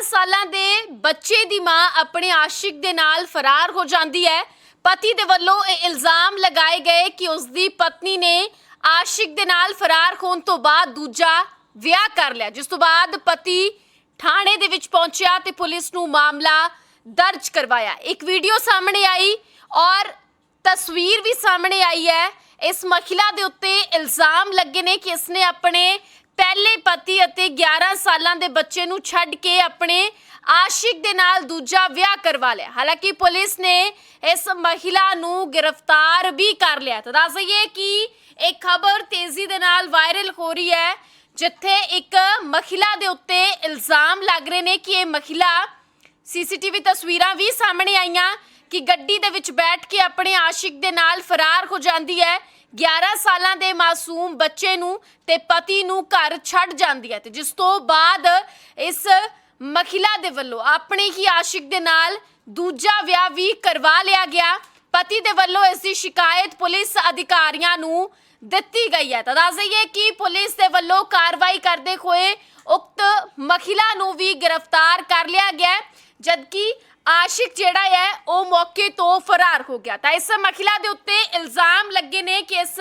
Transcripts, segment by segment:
ਸਾਲਾਂ ਦੇ ਬੱਚੇ ਦੀ ਮਾਂ ਆਪਣੇ ਆਸ਼ਿਕ ਦੇ ਨਾਲ ਫਰਾਰ ਹੋ ਜਾਂਦੀ ਹੈ। ਪਤੀ ਦੇ ਵੱਲੋਂ ਇਹ ਇਲਜ਼ਾਮ ਲਗਾਏ ਗਏ ਕਿ ਉਸ ਦੀ ਪਤਨੀ ਨੇ ਆਸ਼ਿਕ ਦੇ ਨਾਲ ਫਰਾਰ ਹੋਣ ਤੋਂ ਬਾਅਦ ਦੂਜਾ ਵਿਆਹ ਕਰ ਲਿਆ। ਜਿਸ ਤੋਂ ਬਾਅਦ ਪਤੀ ਥਾਣੇ ਦੇ ਵਿੱਚ ਪਹੁੰਚਿਆ ਤੇ ਪੁਲਿਸ ਨੂੰ ਮਾਮਲਾ ਦਰਜ ਕਰਵਾਇਆ। ਇੱਕ ਵੀਡੀਓ ਸਾਹਮਣੇ ਆਈ ਔਰ ਤਸਵੀਰ ਵੀ ਸਾਹਮਣੇ ਆਈ ਹੈ। ਇਸ ਮਹਿਲਾ ਦੇ ਉੱਤੇ ਇਲਜ਼ਾਮ ਲੱਗੇ ਨੇ ਕਿ ਇਸਨੇ ਆਪਣੇ ਪਹਿਲੇ ਪਤੀ ਅਤੇ 11 ਸਾਲਾਂ ਦੇ ਬੱਚੇ ਨੂੰ ਛੱਡ ਕੇ ਆਪਣੇ ਆਸ਼ਿਕ ਦੇ ਨਾਲ ਦੂਜਾ ਵਿਆਹ ਕਰਵਾ ਲਿਆ। ਹਾਲਾਂਕਿ ਪੁਲਿਸ ਨੇ ਇਸ ਮਹਿਲਾ ਨੂੰ ਗ੍ਰਿਫਤਾਰ ਵੀ ਕਰ ਲਿਆ। ਤਾਂ ਦੱਸ ਦਈਏ ਕਿ ਇਹ ਖਬਰ ਤੇਜ਼ੀ ਦੇ ਨਾਲ ਵਾਇਰਲ ਹੋ ਰਹੀ ਹੈ, ਜਿੱਥੇ ਇੱਕ ਮਹਿਲਾ ਦੇ ਉੱਤੇ ਇਲਜ਼ਾਮ ਲੱਗ ਰਹੇ ਨੇ ਕਿ ਇਹ ਮਹਿਲਾ ਸੀਸੀਟੀਵੀ ਤਸਵੀਰਾਂ ਵੀ ਸਾਹਮਣੇ ਆਈਆਂ। ਕਿ ਗੱਡੀ ਦੇ ਵਿੱਚ ਬੈਠ ਕੇ ਆਪਣੇ ਆਸ਼ਿਕ ਦੇ ਨਾਲ ਫਰਾਰ ਹੋ ਜਾਂਦੀ ਹੈ। 11 ਸਾਲਾਂ ਦੇ ਮਾਸੂਮ ਬੱਚੇ ਨੂੰ ਤੇ ਪਤੀ ਨੂੰ ਘਰ ਛੱਡ ਜਾਂਦੀ ਹੈ ਤੇ ਜਿਸ ਤੋਂ ਬਾਅਦ ਇਸ ਮਹਿਲਾ ਦੇ ਵੱਲੋਂ ਆਪਣੇ ਹੀ ਆਸ਼ਿਕ ਦੇ ਨਾਲ ਦੂਜਾ ਵਿਆਹ ਵੀ ਕਰਵਾ ਲਿਆ ਗਿਆ। ਪਤੀ ਦੇ ਵੱਲੋਂ ਇਸ ਦੀ ਸ਼ਿਕਾਇਤ ਪੁਲਿਸ ਅਧਿਕਾਰੀਆਂ ਨੂੰ ਦਿੱਤੀ ਗਈ ਹੈ। ਤਾਂ ਦੱਸ ਦਈਏ ਕਿ ਪੁਲਿਸ ਦੇ ਵੱਲੋਂ ਕਾਰਵਾਈ ਕਰਦੇ ਹੋਏ ਉਕਤ ਮਹਿਲਾ ਨੂੰ ਵੀ ਗ੍ਰਿਫਤਾਰ ਕਰ ਲਿਆ ਗਿਆ ਜਦਕਿ ਆਸ਼ਿਕ ਜਿਹੜਾ ਹੈ, ਉਹ ਮੌਕੇ ਤੋਂ ਫਰਾਰ ਹੋ ਗਿਆ। ਤਾਂ ਇਸ ਮਹਿਲਾ ਦੇ ਉੱਤੇ ਇਲਜ਼ਾਮ ਲੱਗੇ ਨੇ ਕਿ ਇਸ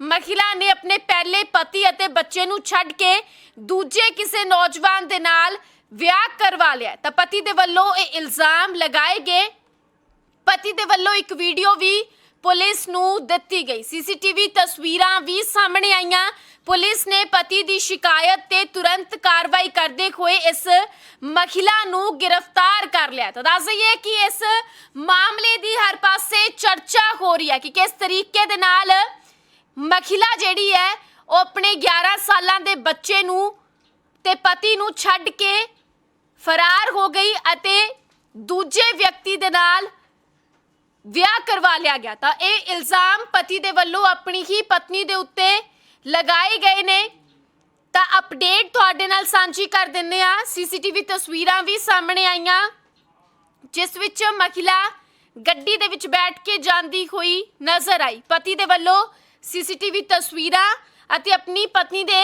ਮਹਿਲਾ ਨੇ ਆਪਣੇ ਪਹਿਲੇ ਪਤੀ ਅਤੇ ਬੱਚੇ ਨੂੰ ਛੱਡ ਕੇ ਦੂਜੇ ਕਿਸੇ ਨੌਜਵਾਨ ਦੇ ਨਾਲ ਵਿਆਹ ਕਰਵਾ ਲਿਆ। ਤਾਂ ਪਤੀ ਦੇ ਵੱਲੋਂ ਇਹ ਇਲਜ਼ਾਮ ਲਗਾਏ ਗਏ। ਪਤੀ ਦੇ ਵੱਲੋਂ ਇੱਕ ਵੀਡੀਓ ਵੀ ਪੁਲਿਸ ਨੂੰ ਦਿੱਤੀ ਗਈ। ਸੀਸੀਟੀਵੀ ਤਸਵੀਰਾਂ ਵੀ ਸਾਹਮਣੇ ਆਈਆਂ। ਪੁਲਿਸ ਨੇ ਪਤੀ ਦੀ ਸ਼ਿਕਾਇਤ ਤੇ ਤੁਰੰਤ ਕਾਰਵਾਈ ਕਰਦੇ ਹੋਏ ਇਸ ਮਹਿਲਾ ਨੂੰ ਗ੍ਰਿਫਤਾਰ ਕਰ ਲਿਆ। ਤਾਂ ਦੱਸ ਦਈਏ ਕਿ ਇਸ ਮਾਮਲੇ ਦੀ ਹਰ ਪਾਸੇ ਚਰਚਾ ਹੋ ਰਹੀ ਹੈ ਕਿ ਕਿਸ ਤਰੀਕੇ ਦੇ ਨਾਲ ਮਹਿਲਾ ਜਿਹੜੀ ਹੈ, ਉਹ ਆਪਣੇ 11 ਸਾਲਾਂ ਦੇ ਬੱਚੇ ਨੂੰ ਤੇ ਪਤੀ ਨੂੰ ਛੱਡ ਕੇ ਫਰਾਰ ਹੋ ਗਈ ਅਤੇ ਦੂਜੇ ਵਿਅਕਤੀ ਦੇ ਨਾਲ ਵਿਆਹ ਕਰਵਾ ਲਿਆ ਗਿਆ ਤਾਂ ਇਹ ਇਲਜ਼ਾਮ ਪਤੀ ਦੇ ਵੱਲੋਂ ਆਪਣੀ ਹੀ ਪਤਨੀ ਦੇ ਉੱਤੇ ਲਗਾਏ ਗਏ ਨੇ। ਤਾਂ ਅਪਡੇਟ ਤੁਹਾਡੇ ਨਾਲ ਸਾਂਝੀ ਕਰ ਦਿੰਨੇ ਆ ਸੀਸੀਟੀਵੀ ਤਸਵੀਰਾਂ ਵੀ ਸਾਹਮਣੇ ਆਈਆਂ, ਜਿਸ ਵਿੱਚ ਮਹਿਲਾ ਗੱਡੀ ਦੇ ਵਿੱਚ ਬੈਠ ਕੇ ਜਾਂਦੀ ਹੋਈ ਨਜ਼ਰ ਆਈ। ਪਤੀ ਦੇ ਵੱਲੋਂ ਸੀਸੀਟੀਵੀ ਤਸਵੀਰਾਂ ਅਤੇ ਆਪਣੀ ਪਤਨੀ ਦੇ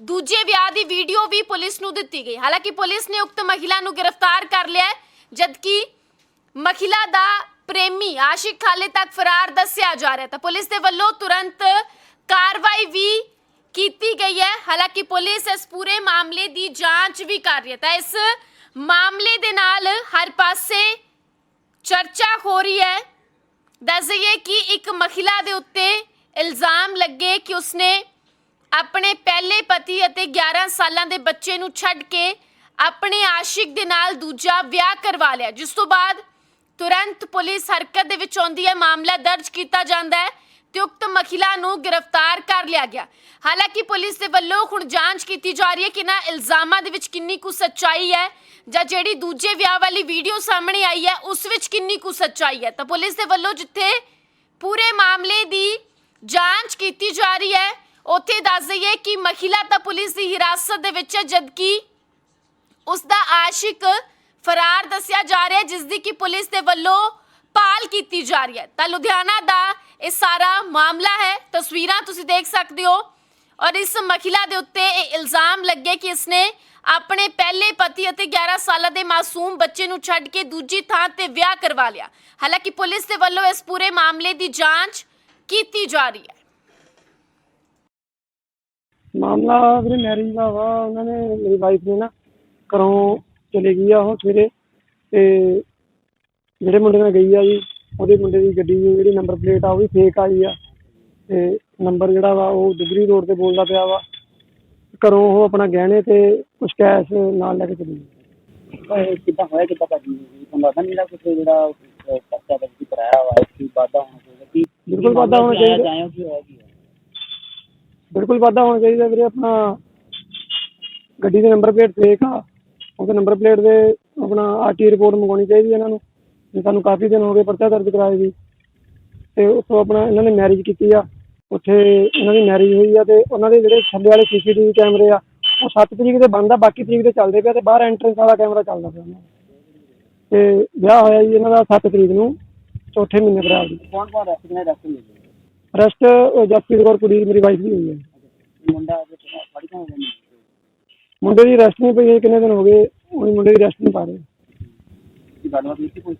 ਦੂਜੇ ਵਿਆਹ ਦੀ ਵੀਡੀਓ ਵੀ ਪੁਲਿਸ ਨੂੰ ਦਿੱਤੀ ਗਈ। ਹਾਲਾਂਕਿ ਪੁਲਿਸ ਨੇ ਉਕਤ ਮਹਿਲਾ ਨੂੰ ਗ੍ਰਿਫਤਾਰ ਕਰ ਲਿਆ ਜਦਕਿ ਮਹਿਲਾ ਦਾ ਪ੍ਰੇਮੀ ਆਸ਼ਿਕ ਹਾਲੇ ਤੱਕ ਫਰਾਰ ਦੱਸਿਆ ਜਾ ਰਿਹਾ ਤਾਂ ਪੁਲਿਸ ਦੇ ਵੱਲੋਂ ਤੁਰੰਤ ਕਾਰਵਾਈ ਵੀ ਕੀਤੀ ਗਈ ਹੈ। ਹਾਲਾਂਕਿ ਪੁਲਿਸ ਇਸ ਪੂਰੇ ਮਾਮਲੇ ਦੀ ਜਾਂਚ ਵੀ ਕਰ ਰਹੀ ਹੈ। ਤਾਂ ਇਸ ਮਾਮਲੇ ਦੇ ਨਾਲ ਹਰ ਪਾਸੇ ਚਰਚਾ ਹੋ ਰਹੀ ਹੈ। ਦੱਸ ਦਈਏ ਕਿ ਇੱਕ ਮਹਿਲਾ ਦੇ ਉੱਤੇ ਇਲਜ਼ਾਮ ਲੱਗੇ ਕਿ ਉਸਨੇ ਆਪਣੇ ਪਹਿਲੇ ਪਤੀ ਅਤੇ 11 ਸਾਲਾਂ ਦੇ ਬੱਚੇ ਨੂੰ ਛੱਡ ਕੇ ਆਪਣੇ ਆਸ਼ਿਕ ਦੇ ਨਾਲ ਦੂਜਾ ਵਿਆਹ ਕਰਵਾ ਲਿਆ। ਜਿਸ ਤੋਂ ਬਾਅਦ ਤੁਰੰਤ ਪੁਲਿਸ ਹਰਕਤ ਦੇ ਵਿੱਚ ਆਉਂਦੀ ਹੈ। ਮਾਮਲਾ ਦਰਜ ਕੀਤਾ ਜਾਂਦਾ ਹੈ। ਤੇ ਉਕਤ ਮਹਿਲਾ ਨੂੰ ਗ੍ਰਿਫਤਾਰ ਕਰ ਲਿਆ ਗਿਆ। ਹਾਲਾਂਕਿ ਪੁਲਿਸ ਦੇ ਵੱਲੋਂ ਹੁਣ ਜਾਂਚ ਕੀਤੀ ਜਾ ਰਹੀ ਹੈ ਕਿ ਨਾ ਇਲਜ਼ਾਮਾਂ ਦੇ ਵਿੱਚ ਕਿੰਨੀ ਕੁ ਸੱਚਾਈ ਹੈ ਜਾਂ ਜਿਹੜੀ ਦੂਜੇ ਵਿਆਹ ਵਾਲੀ ਵੀਡੀਓ ਸਾਹਮਣੇ ਆਈ ਹੈ, ਉਸ ਵਿੱਚ ਕਿੰਨੀ ਕੁ ਸੱਚਾਈ ਹੈ। ਤਾਂ ਪੁਲਿਸ ਦੇ ਵੱਲੋਂ ਜਿੱਥੇ ਪੂਰੇ ਮਾਮਲੇ ਦੀ ਜਾਂਚ ਕੀਤੀ ਜਾ ਰਹੀ ਹੈ, ਉੱਥੇ ਦੱਸ ਦਈਏ ਕਿ ਮਹਿਲਾ ਤਾਂ ਪੁਲਿਸ ਦੀ ਹਿਰਾਸਤ ਦੇ ਵਿੱਚ ਹੈ, ਜਦਕਿ ਉਸ ਦਾ ਆਸ਼ਿਕ ਫਰਾਰ ਦੱਸਿਆ ਜਾ ਰਿਹਾ ਹੈ ਜਿਸ ਦੀ ਕਿ ਪੁਲਿਸ ਦੇ ਵੱਲੋਂ ਭਾਲ ਕੀਤੀ ਜਾ ਰਹੀ ਹੈ। ਤਾਂ ਲੁਧਿਆਣਾ ਦਾ ਇਹ ਸਾਰਾ ਮਾਮਲਾ ਹੈ, ਤਸਵੀਰਾਂ ਤੁਸੀਂ ਦੇਖ ਸਕਦੇ ਹੋ। ਔਰ ਇਸ ਮਹਿਲਾ ਦੇ ਉੱਤੇ ਇਹ ਇਲਜ਼ਾਮ ਲੱਗੇ ਕਿ ਇਸਨੇ ਆਪਣੇ ਪਹਿਲੇ ਪਤੀ ਅਤੇ 11 ਸਾਲਾਂ ਦੇ ਮਾਸੂਮ ਬੱਚੇ ਨੂੰ ਛੱਡ ਕੇ ਦੂਜੀ ਥਾਂ ਤੇ ਵਿਆਹ ਕਰਵਾ ਲਿਆ। ਹਾਲਾਂਕਿ ਪੁਲਿਸ ਦੇ ਵੱਲੋਂ ਇਸ ਪੂਰੇ ਮਾਮਲੇ ਦੀ ਜਾਂਚ ਕੀਤੀ ਜਾ ਰਹੀ ਹੈ। ਮਾਮਲਾ ਵੀਰੇ ਮੈਰਿਜ ਦਾ ਵਾ, ਉਹਨਾਂ ਨੇ ਮੇਰੀ ਵਾਈਫ ਨੇ ਨਾ ਘਰੋਂ ਚਲੇ ਗਈ ਆ ਉਹ ਸਵੇਰੇ। ਤੇ ਜਿਹੜੇ ਮੁੰਡੇ ਨਾਲ ਗਈ ਆ ਜੀ ਉਹਦੇ ਮੁੰਡੇ ਦੀ ਗੱਡੀ ਦੀ ਜਿਹੜੀ ਨੰਬਰ ਪਲੇਟ ਆ ਉਹ ਵੀ ਫੇਕ ਆਈ ਆ। ਤੇ ਨੰਬਰ ਜਿਹੜਾ ਵਾ ਉਹ ਦੁਗਰੀ ਰੋਡ ਤੇ ਬੋਲਦਾ ਪਿਆ ਵਾ। ਘਰੋਂ ਉਹ ਆਪਣਾ ਗਹਿਣੇ ਤੇ ਕੁਝ ਕੈਸ਼ ਨਾਲ ਲੈ ਕੇ ਚਲੀ ਗਈ। ਇਹ ਕਿੱਦਾਂ ਹੋਇਆ ਕਿੱਦਾਂ ਭਾਜੀ? ਤੁਹਾਨੂੰ ਲੱਗਦਾ ਨਹੀਂ ਕੁਝ ਜਿਹੜਾ ਅਹ, ਪਰਚਾ ਦਰਜ ਕਰਾਇਆ ਵਾ ਇਸ ਦੀ ਵਾਧਾ ਹੋਣਾ ਚਾਹੀਦਾ? ਕੀ ਬਿਲਕੁਲ ਵਾਧਾ ਹੋਣਾ ਚਾਹੀਦਾ। ਜਾਇਓ ਕੀ ਹੋਇਆ ਕੀ? ਹੋਇਆ? ਬਿਲਕੁਲ ਵਾਧਾ ਹੋਣਾ ਚਾਹੀਦਾ ਵੀਰੇ ਆਪਣਾ। ਗੱਡੀ ਦੇ ਨੰਬਰ ਪਲੇਟ ਫੇਕ ਆ। ਉਹਦੇ ਨੰਬਰ ਪਲੇਟ ਦੇ ਆਪਣਾ ਆਰਟੀ ਰਿਪੋਰਟ ਮੰਗਾਉਣੀ ਚਾਹੀਦੀ ਹੈ ਇਹਨਾਂ ਨੂੰ। ਜੇ ਸਾਨੂੰ ਕਾਫੀ ਦਿਨ ਹੋ ਗਏ ਪਰਚਾ ਦਰਜ ਕਰਾਏ ਵੀ ਤੇ ਉੱਥੋਂ ਆਪਣਾ ਇਹਨਾਂ ਨੇ ਮੈਰਿਜ ਕੀਤੀ ਆ। ਉੱਥੇ ਇਹਨਾਂ ਦੀ ਮੈਰਿਜ ਹੋਈ ਆ ਤੇ ਉਹਨਾਂ ਦੇ ਜਿਹੜੇ ਥੱਲੇ ਵਾਲੇ ਸੀਸੀਟੀਵੀ ਕੈਮਰੇ ਆ ਉਹ 7 ਤਰੀਕ ਦੇ ਬੰਦ ਆ ਬਾਕੀ ਤਰੀਕ ਦੇ ਚੱਲਦੇ ਪਿਆ ਤੇ ਬਾਹਰ ਐਂਟਰੈਂਸ ਵਾਲਾ ਕੈਮਰਾ ਚੱਲਦਾ ਪਿਆ ਉਹਨਾਂ ਦਾ। ਤੇ ਵਿਆਹ ਹੋਇਆ ਜੀ ਇਹਨਾਂ ਦਾ 7 ਤਰੀਕ ਨੂੰ ਚੌਥੇ ਮਹੀਨੇ ਅਪ੍ਰੈਲ ਦੀ। ਕੌਣ ਕੌਣ ਰਸਤੇ ਨੇ? ਰਸਤੇ ਮਿਲੇ ਰੈਸਟ ਜਸਪ੍ਰੀਤ ਕੌਰ ਕੁੜੀ ਮੇਰੀ ਵਾਈਫ ਦੀ ਹੋਈ ਹੈ। ਮੁੰਡਾ ਅੱਜ ਫੜੀ ਕੌਣ ਗਿਆ ਮੁੰਡੇ ਦੀ ਰੈਸਟ ਨਹੀਂ ਪਈ ਹੈ ਕਿੰਨੇ ਦਿਨ ਹੋ ਗਏ ਉਹੀ ਮੁੰਡੇ ਦੀ ਰੈਸਟ ਨਹੀਂ ਪਾ ਰਹੇ। ਕੀ ਗੱਲਬਾਤ ਹੋਈ ਸੀ ਕੋਈ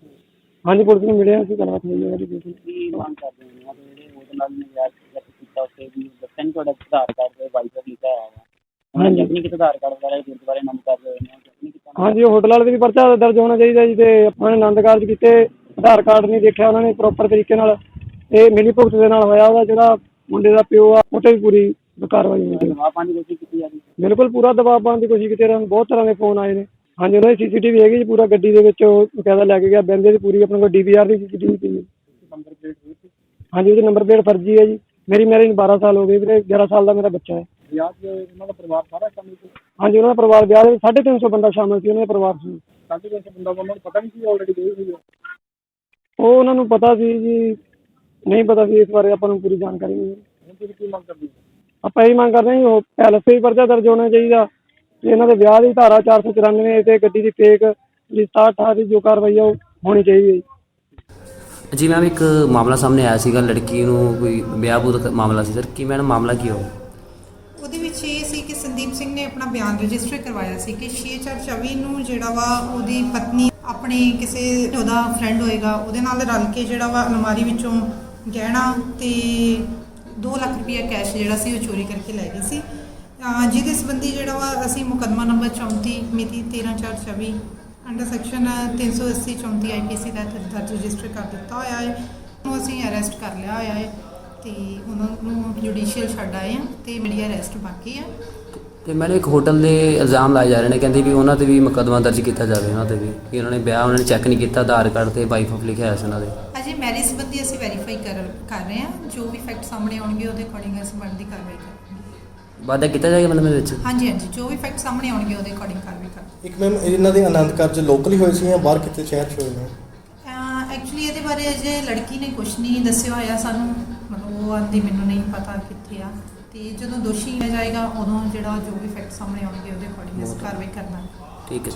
ਹਾਂਜੀ ਪੁਲਿਸ ਨੂੰ ਮਿਲਿਆ ਸੀ ਗੱਲਬਾਤ ਹੋਈ ਹੈ ਕੀ ਮੰਗ ਕਰਦੇ ਹੋ? ਉਹਨਾਂ ਦੇ ਜਿਹੜੇ ਉਹਦੇ ਨਾਲ ਨਿਆਜ਼ ਕੀਤਾ ਉੱਤੇ ਵੀ ਦੱਸਿਆ ਨੀ ਤੁਹਾਡਾ ਆਧਾਰ ਕਾਰਡ ਲਿਖਿਆ ਉਹਨਾਂ ਨੇ ਹਾਂਜੀ। ਚੈੱਕ ਨਹੀਂ ਕੀਤਾ ਆਧਾਰ ਕਾਰਡ ਵਗੈਰਾ ਗੁਰਦੁਆਰੇ ਬਾਰੇ ਨੰਬਰ ਕਰ ਰਹੇ ਨੇ ਚੈੱਕ ਨਹੀਂ ਕੀਤਾ ਹਾਂਜੀ ਉਹ ਹੋਟਲ ਵਾਲੇ ਦੇ ਵੀ ਪਰਚਾ ਦਰਜ ਹੋਣਾ ਚਾਹੀਦਾ ਜੀ ਤੇ ਨੇ ਆਨੰਦ ਕਾਰਜ ਕੀਤੇ ਆਧਾਰ ਕਾਰਡ ਨਹੀਂ ਦੇਖਿਆ ਉਹਨਾਂ ਨੇ ਪ੍ਰੋਪਰ ਤਰੀਕੇ ਨਾਲ। ਇਹ ਮਿਲੀ ਭੁਗਤ ਦੇ ਨਾਲ ਹੋਇਆ ਉਹਦਾ ਜਿਹੜਾ ਮੁੰਡੇ ਦਾ ਪਿਓ ਆ ਉਹ ਤੇ ਪੂਰੀ ਕਾਰਵਾਈ ਹੋਣੀ ਚਾਹੀਦੀ ਜਵਾਬ ਪਾਉਣ ਦੀ ਕੋਸ਼ਿਸ਼ ਕੀਤੀ ਜਾ ਰਹੀ ਹੈ। ਬਿਲਕੁਲ ਪੂਰਾ ਦਬਾਅ ਪਾਉਣ ਦੀ ਕੋਸ਼ਿਸ਼ ਕੀਤੀ। ਇਹਨਾਂ ਬਹੁਤ ਤਰ੍ਹਾਂ ਦੇ ਫੋਨ ਆਏ ਨੇ। ਹਾਂਜੀ ਉਹਨਾਂ ਦੀ ਸੀਸੀਟੀਵੀ ਹੈਗੀ ਜੀ ਪੂਰਾ ਗੱਡੀ ਦੇ ਵਿੱਚ ਉਹ ਬਕਾਇਦਾ ਲੈ ਕੇ ਗਿਆ। ਬੈਂਦੇ ਦੀ ਪੂਰੀ ਆਪਣੇ ਕੋਲ ਡੀਵੀਆਰ ਦੀ ਸੀਸੀਟੀਵੀ ਪਈ ਹੈ। ਨੰਬਰ ਪਲੇਟ ਹੋਈ ਸੀ? ਹਾਂਜੀ ਉਹਦੇ ਨੰਬਰ ਪਲੇਟ ਫਰਜ਼ੀ ਹੈ ਜੀ। ਮੇਰੀ ਮੈਰਿਜ 12 ਸਾਲ ਹੋ ਗਏ ਵੀਰੇ 11 ਸਾਲ ਦਾ ਮੇਰਾ ਬੱਚਾ ਹੈ। ਰਿਆਜ਼ ਉਹਨਾਂ ਦਾ ਪਰਿਵਾਰ ਸਾਰਾ ਸ਼ਾਮਿਲ ਸੀ? ਹਾਂਜੀ ਉਹਨਾਂ ਦਾ ਪਰਿਵਾਰ ਵਿਆਹ ਦੇ 350 ਬੰਦਾ ਸ਼ਾਮਲ ਸੀ ਉਹਨਾਂ ਦੇ ਪਰਿਵਾਰ ਬੰਦਾ ਉਹਨਾਂ ਨੂੰ ਪਤਾ ਨਹੀਂ ਸੀ ਆਲਰੇਡੀ ਗਏ ਹੋਈ ਹੈ ਉਹ ਉਹਨਾਂ ਨੂੰ ਪਤਾ ਸੀ ਜੀ ਨਹੀਂ ਪਤਾ ਸੀ ਇਸ ਬਾਰੇ ਆਪਾਂ ਨੂੰ ਪੂਰੀ ਜਾਣਕਾਰੀ ਨਹੀਂ ਹੈ। ਹੁਣ ਤੁਸੀਂ ਕੀ ਮੰਗ ਕਰਦੇ ਹੋ? ਆਪਾਂ ਇਹ ਮੰਗ ਕਰਦੇ ਹਾਂ ਜੀ ਉਹ ਪੈਲਸ ਤੇ ਵੀ ਪਰਚਾ ਦਰਜ ਹੋਣਾ ਚਾਹੀਦਾ। ਤੇ ਇਹਨਾਂ ਦੇ ਵਿਆਹ ਦੀ ਧਾਰਾ 494 ਤੇ ਗੱਡੀ ਦੀ ਫੇਕ ਜਿਹੜੀ 67 ਦੀ ਜੋ ਕਾਰਵਾਈ ਆ ਉਹ ਹੋਣੀ ਚਾਹੀਦੀ ਹੈ ਜੀ। ਜੀ ਮੈਮ ਇੱਕ ਮਾਮਲਾ ਸਾਹਮਣੇ ਆਇਆ ਸੀਗਾ ਲੜਕੀ ਨੂੰ ਕੋਈ ਵਿਆਹ ਬੂਦ ਮਾਮਲਾ ਸੀ। ਸਰ ਕੀ ਮੈਡਮ ਮਾਮਲਾ ਕੀ ਹੋਇਆ? ਉਹਦੇ ਵਿੱਚ ਇਹ ਸੀ ਕਿ ਸੰਦੀਪ ਸਿੰਘ ਨੇ ਆਪਣਾ ਬਿਆਨ ਰਜਿਸਟਰ ਕਰਵਾਇਆ ਸੀ ਕਿ 6424 ਨੂੰ ਜਿਹੜਾ ਵਾ ਉਹਦੀ ਪਤਨੀ ਆਪਣੇ ਕਿਸੇ ਉਹਦਾ ਫਰੈਂਡ ਹੋਏਗਾ ਉਹਦੇ ਨਾਲ ਰਲ ਕੇ ਜਿਹੜਾ ਵਾ ਅਲਮਾਰੀ ਵਿੱਚੋਂ ਗਹਿਣਾ ਤੇ 2 ਲੱਖ ਰੁਪਇਆ ਕੈਸ਼ ਜਿਹੜਾ ਸੀ ਉਹ ਚੋਰੀ ਕਰਕੇ ਲੈ ਗਈ ਸੀ। ਜਿਹਦੇ ਸੰਬੰਧੀ ਜਿਹੜਾ ਵਾ ਅਸੀਂ ਮੁਕੱਦਮਾ ਨੰਬਰ 34 ਮਿਤੀ 13424 ਅੰਡਰ ਸੈਕਸ਼ਨ 380 34 ਆਈਪੀਸੀ ਦਾ ਦਰਜ ਰਜਿਸਟਰ ਕਰ ਦਿੱਤਾ ਹੋਇਆ ਹੈ। ਉਹਨੂੰ ਅਸੀਂ ਅਰੈਸਟ ਕਰ ਲਿਆ ਹੋਇਆ ਹੈ ਤੇ ਉਹਨਾਂ ਨੂੰ ਜੁਡੀਸ਼ੀਅਲ ਛੱਡ ਆਏ ਆ ਤੇ ਮੇਰੀ ਅਰੈਸਟ ਬਾਕੀ ਆ ਤੇ ਮੈਨੂੰ ਇੱਕ ਹੋਟਲ ਦੇ ਇਲਜ਼ਾਮ ਲਾਏ ਜਾ ਰਹੇ ਨੇ ਕਹਿੰਦੇ ਵੀ ਉਹਨਾਂ ਤੇ ਵੀ ਮੁਕੱਦਮਾ ਦਰਜ ਕੀਤਾ ਜਾਵੇ ਉਹਨਾਂ ਤੇ ਵੀ। ਕਿ ਉਹਨਾਂ ਨੇ ਵਿਆਹ ਉਹਨਾਂ ਨੇ ਚੈੱਕ ਨਹੀਂ ਕੀਤਾ ਆਧਾਰ ਕਾਰਡ ਤੇ ਵਾਈਫ ਆਫ ਲਿਖਿਆ ਹੋਇਆ ਸੀ ਉਹਨਾਂ ਦੇ। ਅਜੇ ਮੈਰਿਜ ਵੈਰੀਫਾਈ ਕਰ ਕਰ ਰਹੇ ਹਾਂ ਜੋ ਵੀ ਫੈਕਟ ਸਾਹਮਣੇ ਆਉਣਗੇ ਉਹਦੇ ਅਕੋਰਡਿੰਗ ਅਸੀਂ ਬਣਦੀ ਕਾਰਵਾਈ ਕਰਾਂਗੇ। ਵਾਅਦਾ ਕੀਤਾ ਜਾਏਗਾ ਮਤਲਬ ਇਹਦੇ ਵਿੱਚ? ਹਾਂਜੀ ਹਾਂਜੀ ਜੋ ਵੀ ਫੈਕਟ ਸਾਹਮਣੇ ਆਉਣਗੇ ਉਹਦੇ ਅਕੋਰਡਿੰਗ ਕਾਰਵਾਈ ਕਰਾਂਗੇ। ਇੱਕ ਮੈਮ ਇਹਨਾਂ ਦੇ ਆਨੰਦ ਕਾਰਜ ਲੋਕਲ ਹੀ ਹੋਏ ਸੀ ਜਾਂ ਬਾਹਰ ਕਿਤੇ ਸ਼ਹਿਰ 'ਚ ਹੋਏ ਨੇ? ਐਕਚੁਅਲੀ ਇਹਦੇ ਬਾਰੇ ਅਜੇ ਲੜਕੀ ਨੇ ਕੁਝ ਨਹੀਂ ਦੱਸਿਆ ਹੋਇਆ ਸਾਨੂੰ ਮਤਲਬ ਉਹ ਆਂਦੀ ਮੈਨੂੰ ਨਹੀਂ ਪਤਾ ਕਿੱਥੇ ਆ। ਤੇ ਜਦੋਂ ਦੋਸ਼ੀ ਆ ਜਾਏਗਾ ਉਦੋਂ ਜਿਹੜਾ ਜੋ ਵੀ ਫੈਕਟ ਸਾਹਮਣੇ ਆਉਣਗੇ ਉਹਦੇ ਅਕੋਰਡਿੰਗ ਅਸੀਂ ਕਾਰਵਾਈ ਕਰਨਾ। ਠੀਕ ਹੈ।